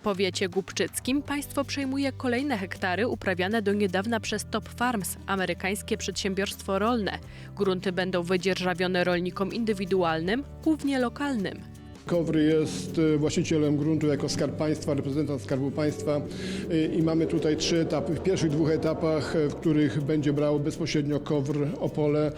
powiecie głubczyckim państwo przejmuje kolejne hektary uprawiane do niedawna przez Top Farms, amerykańskie przedsiębiorstwo rolne. Grunty będą wydzierżawione rolnikom indywidualnym, głównie lokalnym. KOWR jest e, właścicielem gruntu jako Skarb Państwa, reprezentant Skarbu Państwa e, i mamy tutaj trzy etapy. W pierwszych dwóch etapach, e, w których będzie brał bezpośrednio KOWR Opole,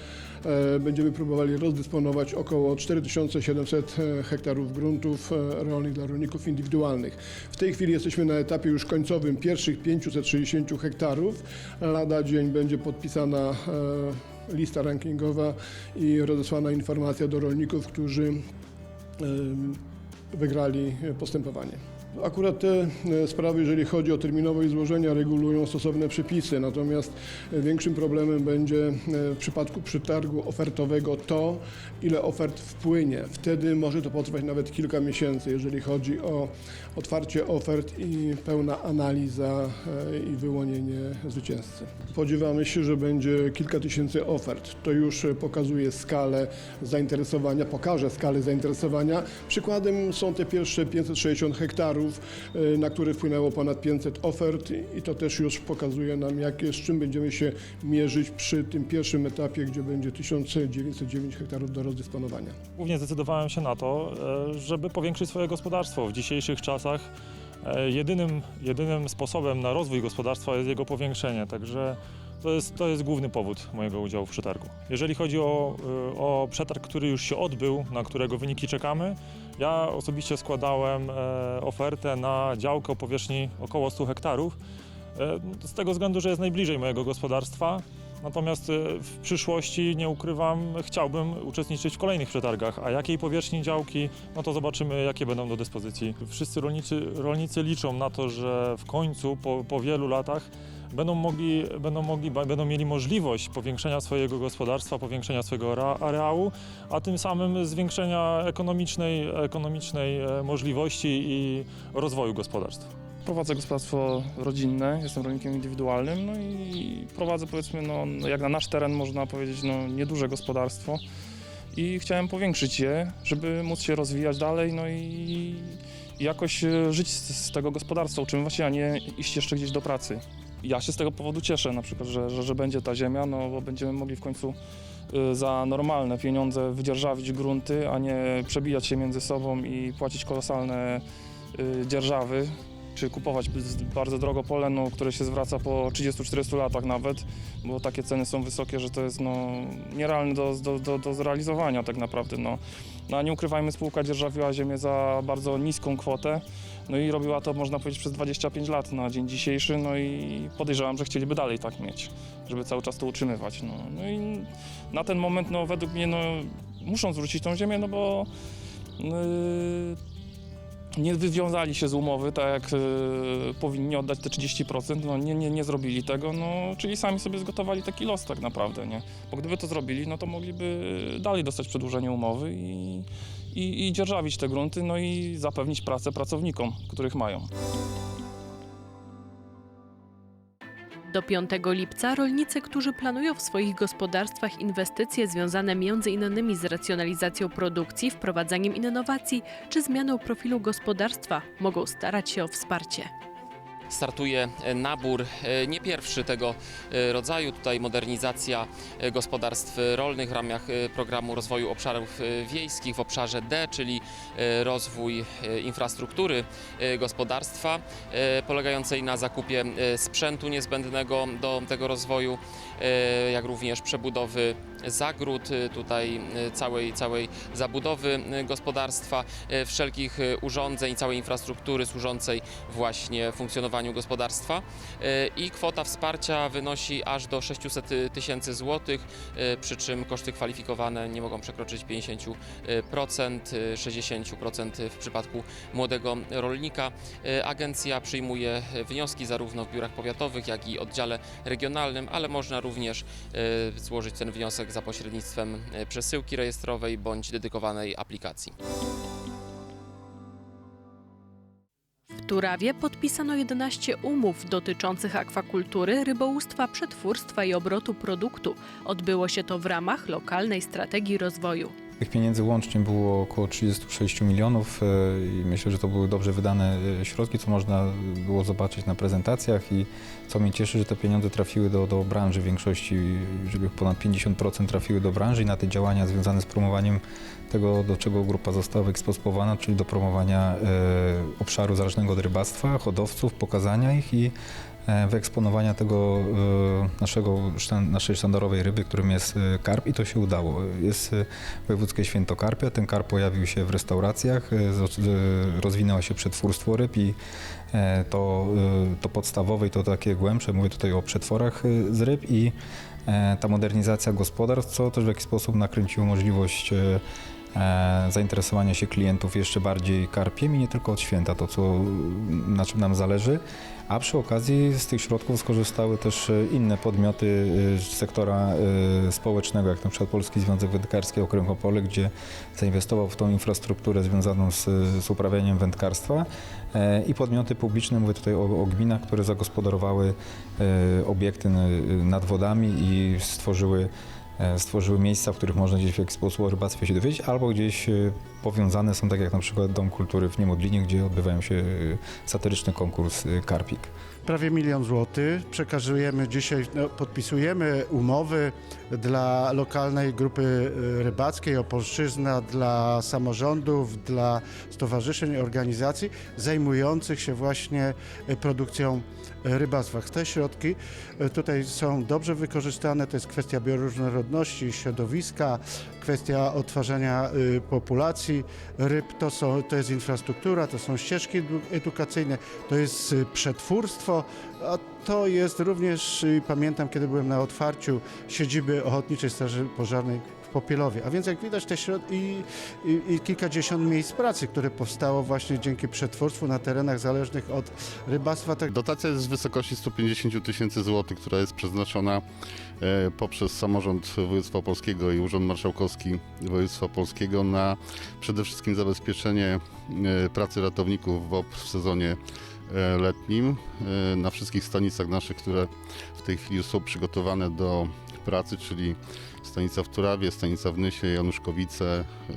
będziemy próbowali rozdysponować około 4700 hektarów gruntów rolnych dla rolników indywidualnych. W tej chwili jesteśmy na etapie już końcowym pierwszych 560 hektarów. Lada dzień będzie podpisana lista rankingowa i rozesłana informacja do rolników, którzy wygrali postępowanie. Akurat te e, sprawy, jeżeli chodzi o terminowość złożenia, regulują stosowne przepisy, natomiast e, większym problemem będzie e, w przypadku przetargu ofertowego to, ile ofert wpłynie. Wtedy może to potrwać nawet kilka miesięcy, jeżeli chodzi o otwarcie ofert i pełna analiza i wyłonienie zwycięzcy. Spodziewamy się, że będzie kilka tysięcy ofert. To już pokazuje skalę zainteresowania, pokaże skalę zainteresowania. Przykładem są te pierwsze 560 hektarów, e, na które wpłynęło ponad 500 ofert i to też już pokazuje nam, jakie, z czym będziemy się mierzyć przy tym pierwszym etapie, gdzie będzie 1909 hektarów do rozdysponowania. Głównie zdecydowałem się na to, e, żeby powiększyć swoje gospodarstwo. W dzisiejszych czasach e, jedynym, jedynym sposobem na rozwój gospodarstwa jest jego powiększenie, także to jest, to jest główny powód mojego udziału w przetargu. Jeżeli chodzi o, e, o przetarg, który już się odbył, na którego wyniki czekamy, ja osobiście składałem e, ofertę na działkę o powierzchni około 100 hektarów, e, z tego względu, że jest najbliżej mojego gospodarstwa. Natomiast e, w przyszłości, nie ukrywam, chciałbym uczestniczyć w kolejnych przetargach. A jakiej powierzchni działki, no to zobaczymy, jakie będą do dyspozycji. Wszyscy rolnicy, rolnicy liczą na to, że w końcu, po, po wielu latach, będą mogli, będą, mogli, będą mieli możliwość powiększenia swojego gospodarstwa, powiększenia swojego areału, a tym samym zwiększenia ekonomicznej, ekonomicznej e, możliwości i rozwoju gospodarstw. Prowadzę gospodarstwo rodzinne, jestem rolnikiem indywidualnym, no i prowadzę powiedzmy, no, no jak na nasz teren można powiedzieć, no nieduże gospodarstwo i chciałem powiększyć je, żeby móc się rozwijać dalej, no i jakoś e, żyć z, z tego gospodarstwa, utrzymywać a nie iść jeszcze gdzieś do pracy. Ja się z tego powodu cieszę na przykład, że, że, że będzie ta ziemia, no bo będziemy mogli w końcu y, za normalne pieniądze wydzierżawić grunty, a nie przebijać się między sobą i płacić kolosalne y, dzierżawy, czy kupować bardzo drogo pole, no, które się zwraca po 30-40 latach nawet, bo takie ceny są wysokie, że to jest no, nierealne do, do, do, do zrealizowania tak naprawdę. No. No, a nie ukrywajmy, spółka dzierżawiła ziemię za bardzo niską kwotę, no i robiła to, można powiedzieć, przez 25 lat na dzień dzisiejszy, no i podejrzewam, że chcieliby dalej tak mieć, żeby cały czas to utrzymywać. No, no i na ten moment, no, według mnie, no, muszą zwrócić tą ziemię, no bo yy, nie wywiązali się z umowy, tak jak yy, powinni oddać te 30%, no nie, nie, nie zrobili tego, no czyli sami sobie zgotowali taki los tak naprawdę, nie? Bo gdyby to zrobili, no to mogliby dalej dostać przedłużenie umowy i, i, i dzierżawić te grunty, no i zapewnić pracę pracownikom, których mają. Do 5 lipca rolnicy, którzy planują w swoich gospodarstwach inwestycje związane m.in. z racjonalizacją produkcji, wprowadzaniem innowacji czy zmianą profilu gospodarstwa, mogą starać się o wsparcie. Startuje e, nabór e, nie pierwszy tego e, rodzaju. Tutaj modernizacja gospodarstw rolnych w ramach programu rozwoju obszarów wiejskich w obszarze D, czyli rozwój infrastruktury gospodarstwa, polegającej na zakupie sprzętu niezbędnego do tego rozwoju, jak również przebudowy zagród, e, tutaj e, całej, całej zabudowy e, gospodarstwa, wszelkich urządzeń, całej infrastruktury służącej właśnie funkcjonowaniu gospodarstwa i kwota wsparcia wynosi aż do 600 tysięcy złotych, przy czym koszty kwalifikowane nie mogą przekroczyć 50%, e, 60% w przypadku młodego rolnika. Agencja przyjmuje wnioski zarówno w biurach powiatowych, jak i oddziale regionalnym, ale można również złożyć ten wniosek za pośrednictwem e, przesyłki rejestrowej bądź dedykowanej aplikacji. W Turawie podpisano 11 umów dotyczących akwakultury, rybołówstwa, przetwórstwa i obrotu produktu. Odbyło się to w ramach lokalnej strategii rozwoju. Tych pieniędzy łącznie było około 36 milionów e, i myślę, że to były dobrze wydane e, środki, co można było zobaczyć na prezentacjach i co mnie cieszy, że te pieniądze trafiły do, do branży w większości, żeby ponad 50% trafiły do branży i na te działania związane z promowaniem tego, do czego grupa została wyeksposkowana, czyli do promowania e, obszaru zależnego od rybactwa, hodowców, pokazania ich i e, wyeksponowania tego e, naszego, naszej sztandarowej ryby, którym jest karp i to się udało. Jest wojewódzkie święto karpia, ten karp pojawił się w restauracjach, rozwinęło się przetwórstwo ryb i to, to podstawowe i to takie głębsze, mówię tutaj o przetworach z ryb i ta modernizacja gospodarstw, co też w jakiś sposób nakręciło możliwość zainteresowania się klientów jeszcze bardziej karpiem i nie tylko od święta, to co, na czym nam zależy. A przy okazji z tych środków skorzystały też e, inne podmioty e, sektora e, społecznego, jak na przykład Polski Związek Wędkarski Okręg Opole, gdzie zainwestował w tą infrastrukturę związaną z, z uprawianiem wędkarstwa e, i podmioty publiczne, mówię tutaj o, o gminach, które zagospodarowały e, obiekty nad wodami i stworzyły e, stworzyły miejsca, w których można gdzieś w jakiś sposób o rybactwie się dowiedzieć, albo gdzieś e, powiązane są, tak jak na przykład Dom Kultury w Niemodlinie, gdzie odbywają się e, satyryczny konkurs e, Karpik. prawie milion złotych. Przekazujemy dzisiaj, no, podpisujemy umowy dla lokalnej grupy rybackiej Opolszczyzna, dla samorządów, dla stowarzyszeń, organizacji zajmujących się właśnie produkcją y, rybactwa. Te środki y, tutaj są dobrze wykorzystane. To jest kwestia bioróżnorodności, środowiska, kwestia odtwarzania y, populacji ryb. To, są, to jest infrastruktura, to są ścieżki edu- edukacyjne, to jest y, przetwórstwo, a to jest również, pamiętam kiedy byłem na otwarciu siedziby Ochotniczej Straży Pożarnej Popielowie. A więc jak widać te środ- i, i, i kilkadziesiąt miejsc pracy, które powstało właśnie dzięki przetwórstwu na terenach zależnych od rybactwa. Tak Dotacja jest w wysokości 150 000 tysięcy złotych, która jest przeznaczona e, poprzez samorząd województwa polskiego i Urząd Marszałkowski województwa polskiego na przede wszystkim zabezpieczenie e, pracy ratowników WOP w sezonie e, letnim e, na wszystkich stanicach naszych, które w tej chwili są przygotowane do pracy, czyli stanica w Turawie, stanica w Nysie, Januszkowice, e,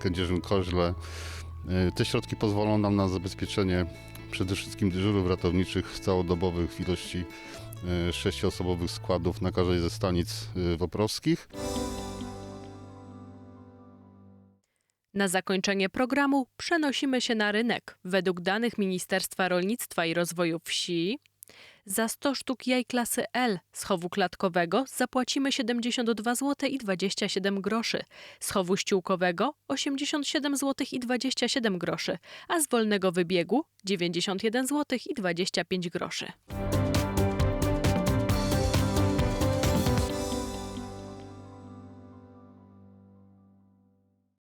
Kędzierzyn-Koźle. E, Te środki pozwolą nam na zabezpieczenie przede wszystkim dyżurów ratowniczych całodobowych w ilości e, sześcioosobowych składów na każdej ze stanic woprowskich. Na zakończenie programu przenosimy się na rynek. Według danych Ministerstwa Rolnictwa i Rozwoju Wsi za 100 sztuk jaj klasy L z chowu klatkowego zapłacimy 72 zł i 27 groszy, z chowu ściółkowego 87 zł i 27 groszy, a z wolnego wybiegu 91 zł i 25 groszy.